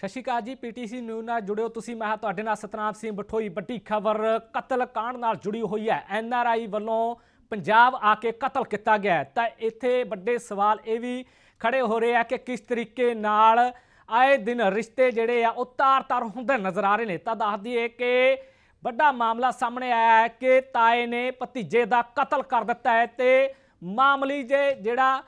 ਸਤਿ ਸ਼੍ਰੀ ਅਕਾਲ ਜੀ, PTC news ਨਾਲ ਜੁੜਿਓ ਤੁਸੀਂ, ਮੈਂ ਹਾਂ ਤੁਹਾਡੇ ਨਾਲ ਸਤਨਾਮ ਸਿੰਘ ਬਠੋਈ। ਵੱਡੀ ਖਬਰ ਕਤਲ ਕਾਂਡ ਨਾਲ ਜੁੜੀ ਹੋਈ ਹੈ। ਐਨਆਰਆਈ ਵੱਲੋਂ ਪੰਜਾਬ ਆ ਕੇ ਕਤਲ ਕੀਤਾ ਗਿਆ ਤਾਂ ਇੱਥੇ ਵੱਡੇ ਸਵਾਲ ਇਹ ਵੀ ਖੜੇ ਹੋ ਰਹੇ ਆ ਕਿ ਕਿਸ ਤਰੀਕੇ ਨਾਲ ਆਏ ਦਿਨ ਰਿਸ਼ਤੇ ਜਿਹੜੇ ਆ, ਉਹ ਤਾਰ-ਤਾਰ ਹੁੰਦੇ ਨਜ਼ਰ ਆ ਰਹੇ ਨੇ। ਤਾਂ ਦੱਸ ਦਈਏ ਕਿ ਵੱਡਾ ਮਾਮਲਾ ਸਾਹਮਣੇ ਆਇਆ ਹੈ ਕਿ ਤਾਏ ਨੇ ਭਤੀਜੇ ਦਾ ਕਤਲ ਕਰ ਦਿੱਤਾ ਹੈ ਤੇ ਮਾਮਲੀ ਜੇ ਜਿਹੜਾ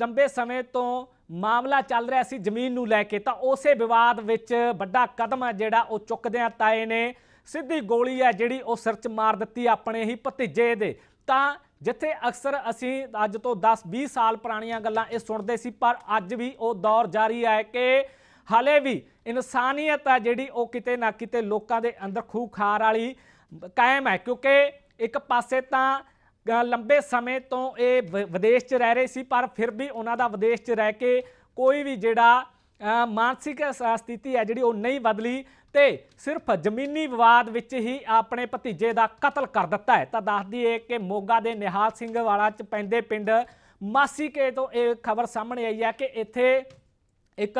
ਲੰਬੇ ਸਮੇਂ ਤੋਂ ਮਾਮਲਾ ਚੱਲ ਰਿਹਾ ਸੀ ਜ਼ਮੀਨ ਨੂੰ ਲੈ ਕੇ, ਤਾਂ ਉਸੇ ਵਿਵਾਦ ਵਿੱਚ ਵੱਡਾ ਕਦਮ ਹੈ ਜਿਹੜਾ ਉਹ ਚੁੱਕਦਿਆਂ ਤਾਏ ਨੇ ਸਿੱਧੀ ਗੋਲੀ ਹੈ ਜਿਹੜੀ ਉਹ ਸਿਰ 'ਚ ਮਾਰ ਦਿੱਤੀ ਆਪਣੇ ਹੀ ਭਤੀਜੇ ਦੇ। ਤਾਂ ਜਿੱਥੇ ਅਕਸਰ ਅਸੀਂ ਅੱਜ ਤੋਂ 10-20 ਸਾਲ ਪੁਰਾਣੀਆਂ ਗੱਲਾਂ ਇਹ ਸੁਣਦੇ ਸੀ, ਪਰ ਅੱਜ ਵੀ ਉਹ ਦੌਰ ਜਾਰੀ ਹੈ ਕਿ ਹਾਲੇ ਵੀ ਇਨਸਾਨੀਅਤ ਹੈ ਜਿਹੜੀ ਉਹ ਕਿਤੇ ਨਾ ਕਿਤੇ ਲੋਕਾਂ ਦੇ ਅੰਦਰ ਖੂਖਾਰ ਵਾਲੀ ਕਾਇਮ ਹੈ। ਕਿਉਂਕਿ ਇੱਕ ਪਾਸੇ ਤਾਂ ਲੰਬੇ ਸਮੇਂ ਤੋਂ ਇਹ ਵ- ਵਿਦੇਸ਼ 'ਚ ਰਹਿ ਰਹੇ ਸੀ, ਪਰ ਫਿਰ ਵੀ ਉਹਨਾਂ ਦਾ ਵਿਦੇਸ਼ 'ਚ ਰਹਿ ਕੇ ਕੋਈ ਵੀ ਜਿਹੜਾ ਮਾਨਸਿਕ ਸ- ਸਥਿਤੀ ਹੈ ਜਿਹੜੀ ਉਹ ਨਹੀਂ ਬਦਲੀ ਤੇ ਸਿਰਫ ਜ਼ਮੀਨੀ ਵਿਵਾਦ ਵਿੱਚ ਹੀ ਆਪਣੇ ਭਤੀਜੇ ਦਾ ਕਤਲ ਕਰ ਦਿੱਤਾ ਹੈ। ਤਾਂ ਦੱਸ ਦਈਏ ਕਿ ਮੋਗਾ ਦੇ ਨਿਹਾਲ ਸਿੰਘ ਵਾਲਾ 'ਚ ਪੈਂਦੇ ਪਿੰਡ ਮਾਸੀਕੇ ਤੋਂ ਇਹ ਖਬਰ ਸਾਹਮਣੇ ਆਈ ਹੈ ਕਿ ਇੱਥੇ ਇੱਕ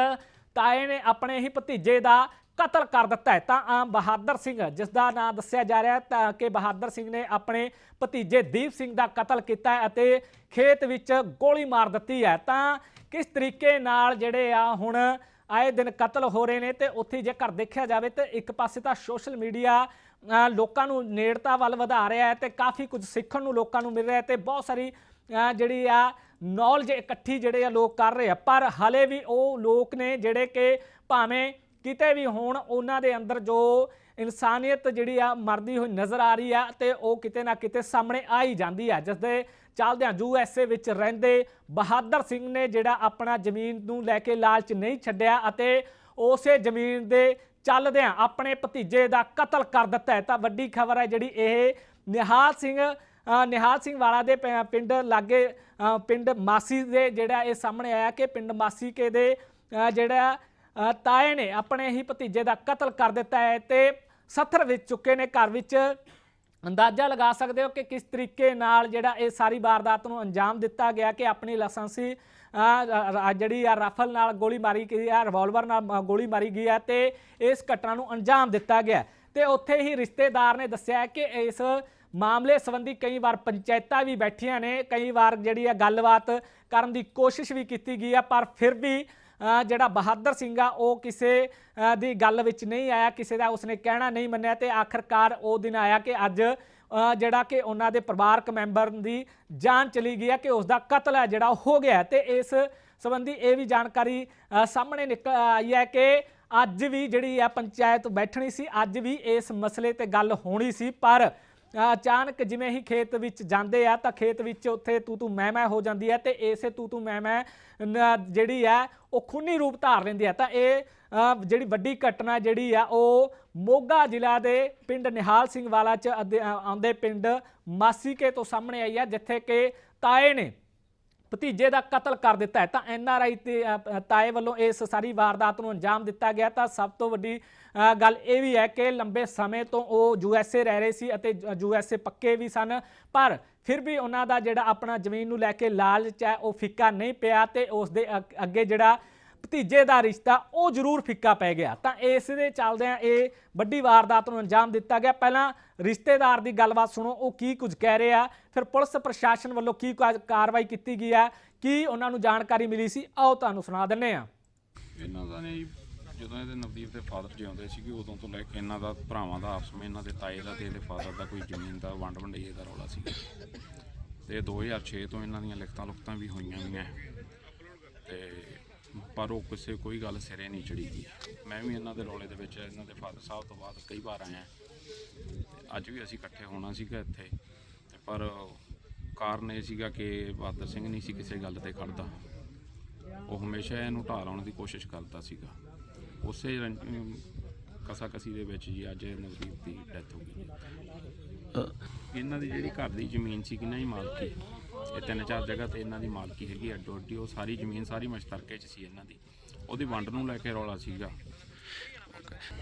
ਤਾਏ ਨੇ ਆਪਣੇ ਹੀ ਭਤੀਜੇ ਦਾ ਕਤਲ ਕਰ ਦਿੱਤਾ ਹੈ। ਤਾਂ ਆਮ ਬਹਾਦਰ ਸਿੰਘ ਜਿਸ ਦਾ ਨਾਮ ਦੱਸਿਆ ਜਾ ਰਿਹਾ ਹੈ, ਤਾਂ ਕਿ ਬਹਾਦਰ ਸਿੰਘ ਨੇ ਆਪਣੇ ਭਤੀਜੇ ਦੀਪ ਸਿੰਘ ਦਾ ਕਤਲ ਕੀਤਾ ਹੈ ਅਤੇ ਖੇਤ ਵਿੱਚ ਗੋਲੀ ਮਾਰ ਦਿੱਤੀ ਹੈ। ਤਾਂ ਕਿਸ ਤਰੀਕੇ ਨਾਲ ਜਿਹੜੇ ਆ ਹੁਣ ਆਏ ਦਿਨ ਕਤਲ ਹੋ ਰਹੇ ਨੇ ਤੇ ਉੱਥੇ ਜੇਕਰ ਦੇਖਿਆ ਜਾਵੇ ਤੇ ਇੱਕ ਪਾਸੇ ਤਾਂ ਸੋਸ਼ਲ ਮੀਡੀਆ ਲੋਕਾਂ ਨੂੰ ਨੇੜਤਾ ਵੱਲ ਵਧਾ ਰਿਹਾ ਹੈ ਤੇ ਕਾਫੀ ਕੁਝ ਸਿੱਖਣ ਨੂੰ ਲੋਕਾਂ ਨੂੰ ਮਿਲ ਰਿਹਾ ਹੈ ਤੇ ਬਹੁਤ ਸਾਰੀ ਜਿਹੜੀ ਆ ਨੌਲੇਜ ਇਕੱਠੀ ਜਿਹੜੇ ਆ ਲੋਕ ਕਰ ਰਹੇ ਆ। ਪਰ ਹਲੇ ਵੀ ਉਹ ਲੋਕ ਨੇ ਜਿਹੜੇ ਕਿ ਭਾਵੇਂ ਕਿਤੇ ਵੀ ਹੋਣ, ਉਹਨਾਂ ਦੇ ਅੰਦਰ ਜੋ ਇਨਸਾਨੀਅਤ ਜਿਹੜੀ ਆ ਮਰਦੀ ਹੋਈ ਨਜ਼ਰ ਆ ਰਹੀ ਆ ਤੇ ਉਹ ਕਿਤੇ ਨਾ ਕਿਤੇ ਸਾਹਮਣੇ ਆ ਹੀ ਜਾਂਦੀ ਆ। ਜਿਸ ਦੇ ਚੱਲਦਿਆਂ ਯੂਐਸਏ ਵਿੱਚ ਰਹਿੰਦੇ ਬਹਾਦਰ ਸਿੰਘ ਨੇ ਜਿਹੜਾ ਆਪਣਾ ਜ਼ਮੀਨ ਨੂੰ ਲੈ ਕੇ ਲਾਲਚ ਨਹੀਂ ਛੱਡਿਆ ਅਤੇ ਉਸੇ ਜ਼ਮੀਨ ਦੇ ਚੱਲਦਿਆਂ ਆਪਣੇ ਭਤੀਜੇ ਦਾ ਕਤਲ ਕਰ ਦਿੱਤਾ ਹੈ। ਤਾਂ ਵੱਡੀ ਖਬਰ ਹੈ ਜਿਹੜੀ ਇਹ ਨਿਹਾਲ ਸਿੰਘ ਨਿਹਾਲ ਸਿੰਘ ਵਾਲਾ ਦੇ ਪਿੰਡ ਲਾਗੇ ਪਿੰਡ ਮਾਸੀ ਦੇ ਜਿਹੜਾ ਇਹ ਸਾਹਮਣੇ ਆਇਆ ਕਿ ਪਿੰਡ ਮਾਸੀ ਕੇ ਦੇ ਜਿਹੜਾ ਤਾਏ ਨੇ ਆਪਣੇ ਹੀ ਭਤੀਜੇ ਦਾ ਕਤਲ ਕਰ ਦਿੱਤਾ ਹੈ ਤੇ ਸੱਥਰ ਵਿੱਚ ਚੁੱਕੇ ਨੇ ਘਰ ਵਿੱਚ। ਅੰਦਾਜ਼ਾ ਲਗਾ ਸਕਦੇ ਹੋ ਕਿ ਕਿਸ ਤਰੀਕੇ ਨਾਲ ਜਿਹੜਾ ਇਹ ਸਾਰੀ ਵਾਰਦਾਤ ਨੂੰ ਅੰਜਾਮ ਦਿੱਤਾ ਗਿਆ ਕਿ ਆਪਣੀ ਲਾਇਸੈਂਸੀ ਜਿਹੜੀ ਆ ਰਾਫਲ ਨਾਲ ਗੋਲੀ ਮਾਰੀ ਗਈ ਆ, ਰਿਵਾਲਵਰ ਨਾਲ ਗੋਲੀ ਮਾਰੀ ਗਈ ਆ ਤੇ ਇਸ ਘਟਨਾ ਨੂੰ ਅੰਜਾਮ ਦਿੱਤਾ ਗਿਆ। ਤੇ ਉੱਥੇ ਹੀ ਰਿਸ਼ਤੇਦਾਰ ਨੇ ਦੱਸਿਆ ਕਿ ਇਸ ਮਾਮਲੇ ਸੰਬੰਧੀ ਕਈ ਵਾਰ ਪੰਚਾਇਤਾਂ ਵੀ ਬੈਠੀਆਂ ਨੇ, ਕਈ ਵਾਰ ਜਿਹੜੀ ਆ ਗੱਲਬਾਤ ਕਰਨ ਦੀ ਕੋਸ਼ਿਸ਼ ਵੀ ਕੀਤੀ ਗਈ ਆ, ਪਰ ਫਿਰ ਵੀ ਜਿਹੜਾ ਬਹਾਦਰ ਸਿੰਘ ਆ, ਉਹ ਕਿਸੇ ਦੀ ਗੱਲ ਵਿੱਚ ਨਹੀਂ ਆਇਆ, ਕਿਸੇ ਦਾ ਉਸਨੇ ਕਹਿਣਾ ਨਹੀਂ ਮੰਨਿਆ ਤੇ ਆਖਰਕਾਰ ਉਹ ਦਿਨ ਆਇਆ ਕਿ ਅੱਜ ਜਿਹੜਾ ਕਿ ਉਹਨਾਂ ਦੇ ਪਰਿਵਾਰਕ ਮੈਂਬਰ ਦੀ ਜਾਨ ਚਲੀ ਗਈ ਹੈ ਕਿ ਉਸ ਦਾ ਕਤਲ ਹੈ ਜਿਹੜਾ ਉਹ ਹੋ ਗਿਆ ਹੈ ਤੇ ਇਸ ਸੰਬੰਧੀ ਇਹ ਵੀ ਜਾਣਕਾਰੀ ਸਾਹਮਣੇ ਨਿਕਲ ਆਈ ਹੈ ਕਿ ਅੱਜ ਵੀ ਜਿਹੜੀ ਆ ਪੰਚਾਇਤ ਬੈਠਣੀ ਸੀ, ਅੱਜ ਵੀ ਇਸ ਮਸਲੇ ਤੇ ਗੱਲ ਹੋਣੀ ਸੀ, ਪਰ ਅਚਾਨਕ ਜਿਵੇਂ ਹੀ ਖੇਤ ਵਿੱਚ ਜਾਂਦੇ ਆ ਤਾਂ ਖੇਤ ਵਿੱਚ ਉੱਥੇ ਤੂੰ ਤੂੰ ਮੈਂ ਮੈਂ ਹੋ ਜਾਂਦੀ ਹੈ ਤੇ ਇਸੇ ਤੂੰ ਤੂੰ ਮੈਂ ਮੈਂ ਜਿਹੜੀ ਹੈ ਉਹ ਖੂਨੀ ਰੂਪ ਧਾਰ ਲੈਂਦੀ ਹੈ। ਤਾਂ ਇਹ ਜਿਹੜੀ ਵੱਡੀ ਘਟਨਾ ਜਿਹੜੀ ਆ ਉਹ ਮੋਗਾ ਜ਼ਿਲ੍ਹਾ ਦੇ ਪਿੰਡ ਨਿਹਾਲ ਸਿੰਘ ਵਾਲਾ ਚ ਅੱਦੇ- ਆਉਂਦੇ ਪਿੰਡ ਮਾਸੀਕੇ ਤੋਂ ਸਾਹਮਣੇ ਆਈ ਹੈ ਜਿੱਥੇ ਕਿ ਤਾਏ ਨੇ ਭਤੀਜੇ ਦਾ ਕਤਲ ਕਰ ਦਿੱਤਾ ਹੈ। ਤਾਂ ਐਨ ਆਰ ਆਈ ਤੇ ਤਾਏ ਵੱਲੋਂ ਇਸ ਸਾਰੀ ਵਾਰਦਾਤ ਨੂੰ ਅੰਜਾਮ ਦਿੱਤਾ ਗਿਆ। ਤਾਂ ਸਭ ਤੋਂ ਵੱਡੀ ਗੱਲ ਇਹ ਵੀ ਹੈ ਕਿ ਲੰਬੇ ਸਮੇਂ ਤੋਂ ਉਹ ਯੂ ਐਸ ਏ ਰਹਿ ਰਹੇ ਸੀ ਅਤੇ ਯੂ ਐਸ ਏ ਪੱਕੇ ਵੀ ਸਨ। ਪਰ ਫਿਰ ਵੀ ਉਹਨਾਂ ਦਾ ਜਿਹੜਾ ਆਪਣਾ ਜ਼ਮੀਨ ਨੂੰ ਲੈ ਕੇ ਲਾਲਚ ਹੈ, ਉਹ ਫਿੱਕਾ ਨਹੀਂ ਪਿਆ ਤੇ ਉਸ ਦੇ ਅੱਗੇ ਜਿਹੜਾ ਭਤੀਜੇ ਦਾ ਰਿਸ਼ਤਾ ਉਹ ਜ਼ਰੂਰ ਫਿੱਕਾ ਪੈ ਗਿਆ। ਤਾਂ ਇਸ ਦੇ ਚੱਲਦਿਆਂ ਇਹ ਵੱਡੀ ਵਾਰਦਾਤ ਨੂੰ ਅੰਜਾਮ ਦਿੱਤਾ ਗਿਆ। ਪਹਿਲਾਂ ਰਿਸ਼ਤੇਦਾਰ ਦੀ ਗੱਲਬਾਤ ਸੁਣੋ, ਉਹ ਕੀ ਕੁਝ ਕਹਿ ਰਹੇ ਆ ਫਿਰ ਪੁਲਿਸ ਪ੍ਰਸ਼ਾਸਨ ਵੱਲੋਂ ਕੀ ਕਾ- ਕਾਰਵਾਈ ਕੀਤੀ ਗਈ ਹੈ, ਕੀ ਉਹਨਾਂ ਨੂੰ ਜਾਣਕਾਰੀ ਮਿਲੀ ਸੀ, ਆਓ ਤੁਹਾਨੂੰ ਸੁਣਾ ਦਿੰਨੇ ਆ ਇਹਨਾਂ ਦਾ ਨੇ ਜਦੋਂ ਇਹਦੇ ਨਵਦੀਪ ਦੇ ਫਾਦਰ ਜਿਉਂਦੇ ਸੀਗੇ, ਉਦੋਂ ਤੋਂ ਲੈ ਕੇ ਇਹਨਾਂ ਦਾ, ਭਰਾਵਾਂ ਦਾ, ਆਪਸ ਵਿੱਚ ਇਹਨਾਂ ਦੇ ਤਾਏ ਦਾ ਤੇ ਇਹਦੇ ਫਾਦਰ ਦਾ ਕੋਈ ਜ਼ਮੀਨ ਦਾ, ਵੰਡ ਵੰਡਈਏ ਦਾ ਰੌਲਾ ਸੀਗਾ ਤੇ 2006 ਤੋਂ ਇਹਨਾਂ ਦੀਆਂ ਲਿਖਤਾਂ ਲੁਖਤਾਂ ਵੀ ਹੋਈਆਂ ਹੋਈਆਂ। ਤੇ ਪਰ ਉਹ ਕਿਸੇ ਕੋਈ ਗੱਲ ਸਿਰੇ ਨਹੀਂ ਚੜੀ ਗਈ ਮੈਂ ਵੀ ਇਹਨਾਂ ਦੇ ਰੌਲੇ ਦੇ ਵਿੱਚ ਇਹਨਾਂ ਦੇ ਫਾਦਰ ਸਾਹਿਬ ਤੋਂ ਬਾਅਦ ਕਈ ਵਾਰ ਆਇਆ। ਤੇ ਅੱਜ ਵੀ ਅਸੀਂ ਇਕੱਠੇ ਹੋਣਾ ਸੀਗਾ ਇੱਥੇ। ਤੇ ਪਰ ਕਾਰਨ ਇਹ ਸੀਗਾ ਕਿ ਬਹਾਦਰ ਸਿੰਘ ਨਹੀਂ ਸੀ ਕਿਸੇ ਗੱਲ ਤੇ ਖੜਦਾ। ਉਹ ਹਮੇਸ਼ਾ ਇਹਨੂੰ ਢਾਹ ਲਾਉਣ ਦੀ ਕੋਸ਼ਿਸ਼ ਕਰਦਾ ਸੀਗਾ। ਉਸੇ ਕਸਾ ਕਸੀ ਦੇ ਵਿੱਚ ਜੀ ਅੱਜ ਨਵਦੀਪ ਦੀ ਡੈਥ ਹੋ ਗਈ। ਇਹਨਾਂ ਦੀ ਜਿਹੜੀ ਘਰ ਦੀ ਜ਼ਮੀਨ ਸੀ ਕਿੰਨਾ ਹੀ ਮਾਲਕੀ ਇਹ ਤਿੰਨ ਚਾਰ ਜਗ੍ਹਾ ਤੇ ਇਹਨਾਂ ਦੀ ਮਾਲਕੀ ਹੈਗੀ ਅੱਡੋ ਅੱਡੀ ਉਹ ਸਾਰੀ ਜ਼ਮੀਨ ਸਾਰੀ ਮਸ਼ਤਰਕੇ 'ਚ ਸੀ ਇਹਨਾਂ ਦੀ। ਉਹਦੀ ਵੰਡ ਨੂੰ ਲੈ ਕੇ ਰੌਲਾ ਸੀਗਾ।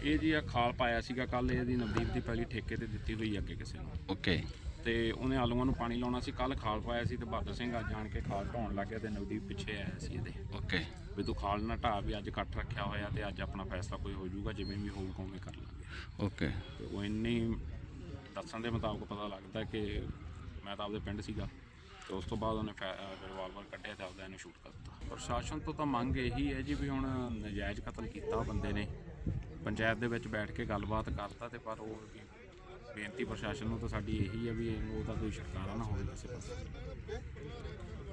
ਇਹ ਜੀ ਆ ਖਾਲ ਪਾਇਆ ਸੀਗਾ ਕੱਲ ਇਹਦੀ ਨਵਦੀਪ ਦੀ ਪਹਿਲੀ ਠੇਕੇ ਤੇ ਦਿੱਤੀ ਹੋਈ ਅੱਗੇ ਕਿਸੇ ਨੂੰ। ਓਕੇ ਤੇ ਉਹਨੇ ਆਲੂਆਂ ਨੂੰ ਪਾਣੀ ਲਾਉਣਾ ਸੀ ਕੱਲ ਖਾਲ ਪਾਇਆ ਸੀ ਤੇ ਬਹਾਦਰ ਸਿੰਘ ਅੱਜ ਜਾਣ ਕੇ ਖਾਲ ਢਾਉਣ ਲੱਗ ਗਿਆ ਤੇ ਨਵਦੀਪ ਪਿੱਛੇ ਆਇਆ ਸੀ ਇਹਦੇ। ਓਕੇ ਵੀ ਤੂੰ ਖਾਲ ਨਾ ਢਾਹ ਵੀ ਅੱਜ ਇਕੱਠ ਰੱਖਿਆ ਹੋਇਆ ਤੇ ਅੱਜ ਆਪਣਾ ਫੈਸਲਾ ਕੋਈ ਹੋ ਜਾਊਗਾ ਜਿਵੇਂ ਵੀ ਹੋਊਗਾ ਉਵੇਂ ਕਰ ਲਾਂਗੇ। ਓਕੇ ਤੇ ਉਹ ਇੰਨੀ ਦੱਸਣ ਦੇ ਮੁਤਾਬਕ ਪਤਾ ਲੱਗਦਾ ਕਿ ਮੈਂ ਤਾਂ ਆਪਦੇ ਪਿੰਡ ਸੀਗਾ। ਤੇ ਉਸ ਤੋਂ ਬਾਅਦ ਉਹਨੇ ਰਿਵਾਲਵਰ ਕੱਢਿਆ ਤੇ ਆਪਦਾ ਇਹਨੂੰ ਸ਼ੂਟ ਕਰ ਦਿੱਤਾ। ਪ੍ਰਸ਼ਾਸਨ ਤੋਂ ਤਾਂ ਮੰਗ ਇਹੀ ਹੈ ਜੀ ਵੀ ਹੁਣ ਨਜਾਇਜ਼ ਕਤਲ ਕੀਤਾ ਬੰਦੇ ਨੇ। ਪੰਚਾਇਤ ਦੇ ਵਿੱਚ ਬੈਠ ਕੇ ਗੱਲਬਾਤ ਕਰਤਾ ਤੇ ਪਰ ਉਹ ਵੀ ਬੇਨਤੀ ਪ੍ਰਸ਼ਾਸਨ ਨੂੰ ਤਾਂ ਸਾਡੀ ਇਹੀ ਹੈ ਵੀ ਇਹਨੂੰ ਉਹਦਾ ਕੋਈ ਛੁਟਕਾਰਾ ਨਾ ਹੋਵੇ ਕਿਸੇ ਪਾਸੇ।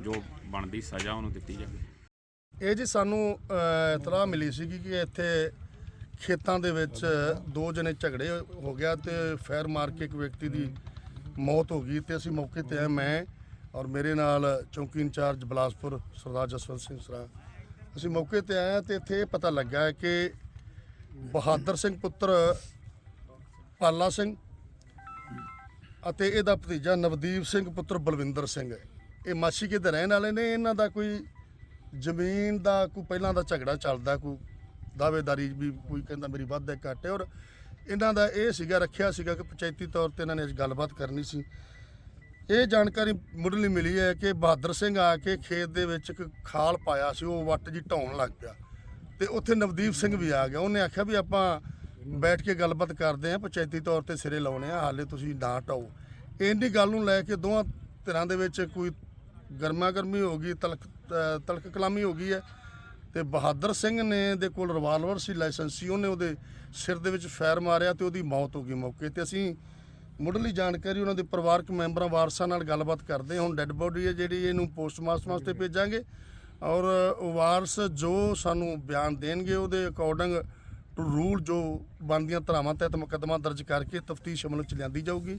ਜੋ ਬਣਦੀ ਸਜ਼ਾ ਉਹਨੂੰ ਦਿੱਤੀ ਜਾਵੇ। ਇਹ ਜੀ ਸਾਨੂੰ ਅਹ, ਇਤਲਾਹ ਮਿਲੀ ਸੀ ਕਿ ਇੱਥੇ ਖੇਤਾਂ ਦੇ ਵਿੱਚ ਦੋ ਜਣੇ ਝਗੜੇ ਹੋ ਗਿਆ ਤੇ ਫਾਇਰ ਮਾਰ ਕੇ ਇੱਕ ਵਿਅਕਤੀ ਦੀ ਮੌਤ ਹੋ ਗਈ ਤੇ ਅਸੀਂ ਮੌਕੇ ਤੇ ਆਏ। ਮੈਂ ਔਰ ਮੇਰੇ ਨਾਲ ਚੌਂਕੀ ਇੰਚਾਰਜ ਬਲਾਸਪੁਰ ਸਰਦਾਰ ਜਸਵੰਤ ਸਿੰਘ ਸਰਾ। ਅਸੀਂ ਮੌਕੇ ਤੇ ਆਏ ਹਾਂ ਤੇ ਇੱਥੇ ਇਹ ਪਤਾ ਲੱਗਾ ਹੈ ਕਿ ਬਹਾਦਰ ਸਿੰਘ ਪੁੱਤਰ ਪਾਲਾ ਸਿੰਘ ਅਤੇ ਇਹਦਾ ਭਤੀਜਾ ਨਵਦੀਪ ਸਿੰਘ ਪੁੱਤਰ ਬਲਵਿੰਦਰ ਸਿੰਘ ਇਹ ਮਾਛੀਕੇ ਦੇ ਰਹਿਣ ਵਾਲੇ ਨੇ? ਇਹਨਾਂ ਦਾ ਕੋਈ ਜ਼ਮੀਨ ਦਾ ਕੋਈ ਪਹਿਲਾਂ ਦਾ ਝਗੜਾ ਚੱਲਦਾ, ਕੋਈ ਦਾਅਵੇਦਾਰੀ ਵੀ ਕੋਈ ਕਹਿੰਦਾ ਮੇਰੀ ਵੱਧ ਹੈ ਘੱਟ ਹੈ। ਔਰ ਇਹਨਾਂ ਦਾ ਇਹ ਸੀਗਾ, ਰੱਖਿਆ ਸੀਗਾ ਕਿ ਪੰਚਾਇਤੀ ਤੌਰ ਤੇ ਇਹਨਾਂ ਨੇ ਅੱਜ ਗੱਲਬਾਤ ਕਰਨੀ ਸੀ। ਇਹ ਜਾਣਕਾਰੀ ਮੁੱਢਲੀ ਮਿਲੀ ਹੈ ਕਿ ਬਹਾਦਰ ਸਿੰਘ ਆ ਕੇ ਖੇਤ ਦੇ ਵਿੱਚ ਇੱਕ ਖਾਲ ਪਾਇਆ ਸੀ ਉਹ ਵੱਟ ਜੀ ਢਾਉਣ ਲੱਗ ਪਿਆ। ਤੇ ਉੱਥੇ ਨਵਦੀਪ ਸਿੰਘ ਵੀ ਆ ਗਿਆ। ਉਹਨੇ ਆਖਿਆ ਵੀ ਆਪਾਂ ਬੈਠ ਕੇ ਗੱਲਬਾਤ ਕਰਦੇ ਆਂ ਪੰਚਾਇਤੀ ਤੌਰ ਤੇ ਸਿਰੇ ਲਾਉਣੇ ਆ ਹਾਲੇ ਤੁਸੀਂ ਨਾ ਢਾਓ। ਇੰਨੀ ਗੱਲ ਨੂੰ ਲੈ ਕੇ ਦੋਵਾਂ ਧਿਰਾਂ ਦੇ ਵਿੱਚ ਕੋਈ ਗਰਮਾ ਗਰਮੀ ਹੋ ਗਈ ਤਲਕ ਅ, ਤਲਕ ਕਲਾਮੀ ਹੋ ਗਈ ਹੈ। ਤੇ ਬਹਾਦਰ ਸਿੰਘ ਨੇ ਦੇ ਕੋਲ ਰਿਵਾਲਵਰ ਸੀ ਲਾਇਸੈਂਸੀ ਉਹਨੇ ਉਹਦੇ ਸਿਰ ਦੇ ਵਿੱਚ ਫਾਇਰ ਮਾਰਿਆ ਤੇ ਉਹਦੀ ਮੌਤ ਹੋ ਗਈ ਮੌਕੇ ਤੇ। ਅਸੀਂ ਮੁੱਢਲੀ ਜਾਣਕਾਰੀ ਉਹਨਾਂ ਦੇ ਪਰਿਵਾਰਕ ਮੈਂਬਰਾਂ ਵਾਰਸਾਂ ਨਾਲ ਗੱਲਬਾਤ ਕਰਦੇ। ਹੁਣ ਡੈੱਡ ਬੋਡੀ ਹੈ ਜਿਹੜੀ ਇਹਨੂੰ ਪੋਸਟਮਾਰਟਮ ਵਾਸਤੇ ਭੇਜਾਂਗੇ ਔਰ ਵਾਰਸ ਜੋ ਸਾਨੂੰ ਬਿਆਨ ਦੇਣਗੇ ਉਹਦੇ ਅਕੋਰਡਿੰਗ ਟੂ ਰੂਲ ਜੋ ਬਣਦੀਆਂ ਧਾਰਾਵਾਂ ਤਹਿਤ ਮੁਕੱਦਮਾ ਦਰਜ ਕਰਕੇ ਤਫਤੀਸ਼ ਅਮਲ ਵਿੱਚ ਲਿਆਂਦੀ ਜਾਊਗੀ